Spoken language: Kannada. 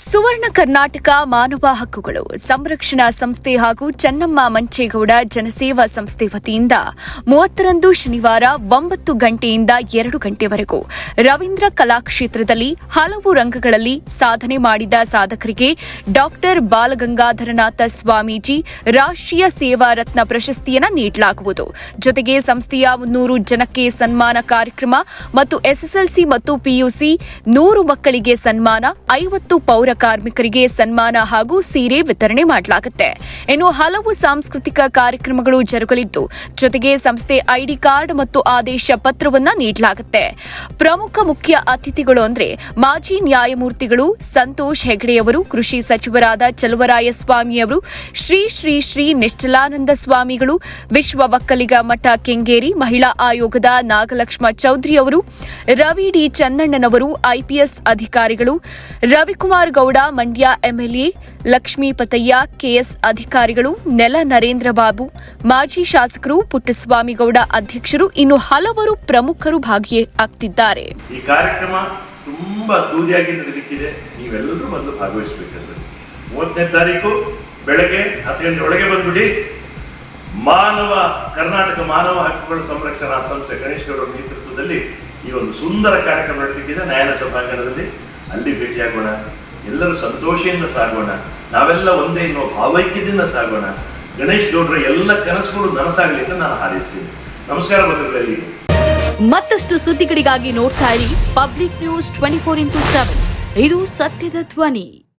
ಸುವರ್ಣ ಕರ್ನಾಟಕ ಮಾನವ ಹಕ್ಕುಗಳು ಸಂರಕ್ಷಣಾ ಸಂಸ್ಥೆ ಹಾಗೂ ಚೆನ್ನಮ್ಮ ಮಂಚೇಗೌಡ ಜನಸೇವಾ ಸಂಸ್ಥೆ ವತಿಯಿಂದ ಮೂವತ್ತರಂದು ಶನಿವಾರ ಒಂಬತ್ತು ಗಂಟೆಯಿಂದ ಎರಡು ಗಂಟೆವರೆಗೂ ರವೀಂದ್ರ ಕಲಾಕ್ಷೇತ್ರದಲ್ಲಿ ಹಲವು ರಂಗಗಳಲ್ಲಿ ಸಾಧನೆ ಮಾಡಿದ ಸಾಧಕರಿಗೆ ಡಾಕ್ಟರ್ ಬಾಲಗಂಗಾಧರನಾಥ ಸ್ವಾಮೀಜಿ ರಾಷ್ಟ್ರೀಯ ಸೇವಾ ರತ್ನ ಪ್ರಶಸ್ತಿಯನ್ನು ನೀಡಲಾಗುವುದು. ಜೊತೆಗೆ ಸಂಸ್ಥೆಯ ಮುನ್ನೂರು ಜನಕ್ಕೆ ಸನ್ಮಾನ ಕಾರ್ಯಕ್ರಮ ಮತ್ತು ಎಸ್ಎಸ್ಎಲ್ಸಿ ಮತ್ತು ಪಿಯುಸಿ ನೂರು ಮಕ್ಕಳಿಗೆ ಸನ್ಮಾನ, ಐವತ್ತು ಪೌರ ಕಾರ್ಮಿಕರಿಗೆ ಸನ್ಮಾನ ಹಾಗೂ ಸೀರೆ ವಿತರಣೆ ಮಾಡಲಾಗುತ್ತೆ. ಇನ್ನು ಹಲವು ಸಾಂಸ್ಕೃತಿಕ ಕಾರ್ಯಕ್ರಮಗಳು ಜರುಗಲಿದ್ದು, ಜೊತೆಗೆ ಸಂಸ್ಥೆ ಐಡಿ ಕಾರ್ಡ್ ಮತ್ತು ಆದೇಶ ಪತ್ರವನ್ನ ನೀಡಲಾಗುತ್ತೆ. ಪ್ರಮುಖ ಮುಖ್ಯ ಅತಿಥಿಗಳು ಅಂದ್ರೆ ಮಾಜಿ ನ್ಯಾಯಮೂರ್ತಿಗಳು ಸಂತೋಷ್ ಹೆಗಡೆಯವರು ಕೃಷಿ ಸಚಿವರಾದ ಚಲುವರಾಯ ಸ್ವಾಮಿಯವರು ಶ್ರೀ ಶ್ರೀ ಶ್ರೀ ನಿಶ್ಚಲಾನಂದ ಸ್ವಾಮಿಗಳು, ವಿಶ್ವ ಒಕ್ಕಲಿಗ ಮಠ ಕೆಂಗೇರಿ, ಮಹಿಳಾ ಆಯೋಗದ ನಾಗಲಕ್ಷ್ಮ ಚೌಧರಿ ಅವರು, ರವಿ ಡಿ ಚನ್ನಣ್ಣನವರು ಐಪಿಎಸ್ ಅಧಿಕಾರಿಗಳು, ರವಿಕುಮಾರ್ ಗೌಡ, ಮಂಡ್ಯ ಎಂಎಲ್ಎ ಲಕ್ಷ್ಮೀಪತಯ್ಯ ಕೆಎಸ್ ಅಧಿಕಾರಿಗಳು, ನೆಲ ನರೇಂದ್ರ ಬಾಬು, ಮಾಜಿ ಶಾಸಕರು ಪುಟ್ಟಸ್ವಾಮಿಗೌಡ ಅಧ್ಯಕ್ಷರು, ಇನ್ನು ಹಲವರು ಪ್ರಮುಖರು ಭಾಗಿಯಾಗ್ತಿದ್ದಾರೆ ಈ ಕಾರ್ಯಕ್ರಮ ತುಂಬಾ ಅದ್ದೂರಿಯಾಗಿ ನಡೀಲಿಕ್ಕಿದೆ ನೀವೆಲ್ಲರೂ ಬಂದು ಭಾಗವಹಿಸಬೇಕಂದ್ರೆ. ಮೂವತ್ತನೇ ತಾರೀಕು ಬೆಳಗ್ಗೆ ಹತ್ತು ಗಂಟೆ ಒಳಗೆ ಬಂದ್ಬಿಡಿ. ಮಾನವ, ಕರ್ನಾಟಕ ಮಾನವ ಹಕ್ಕುಗಳ ಸಂರಕ್ಷಣಾ ಸಂಸ್ಥೆ ಗಣೇಶ್ ಅವರ ನೇತೃತ್ವದಲ್ಲಿ ಈ ಒಂದು ಸುಂದರ ಕಾರ್ಯಕ್ರಮ ನಡೀಲಿಕ್ಕಿದೆ ನ್ಯಾಯಾಲಯ ಸಭಾಂಗಣದಲ್ಲಿ. ಅಲ್ಲಿ ಭೇಟಿಯಾಗೋಣ. ಎಲ್ಲರೂ ಸಂತೋಷದಿಂದ ಸಾಗೋಣ. ನಾವೆಲ್ಲ ಒಂದೇ ಎನ್ನುವ ಭಾವೈಕ್ಯದಿಂದ ಸಾಗೋಣ. ಗಣೇಶ್ ಗೌಡ್ರ ಎಲ್ಲ ಕನಸುಗಳು ನನಸಾಗಲಿ ಅಂತ ನಾನು ಹಾರೈಸ್ತೀನಿ. ನಮಸ್ಕಾರ ಬಂಧುಗಳಲ್ಲಿ. ಮತ್ತಷ್ಟು ಸುದ್ದಿಗಳಿಗಾಗಿ ನೋಡ್ತಾ ಇರಿ public news twenty four into seven. ಇದು ಸತ್ಯದ ಧ್ವನಿ.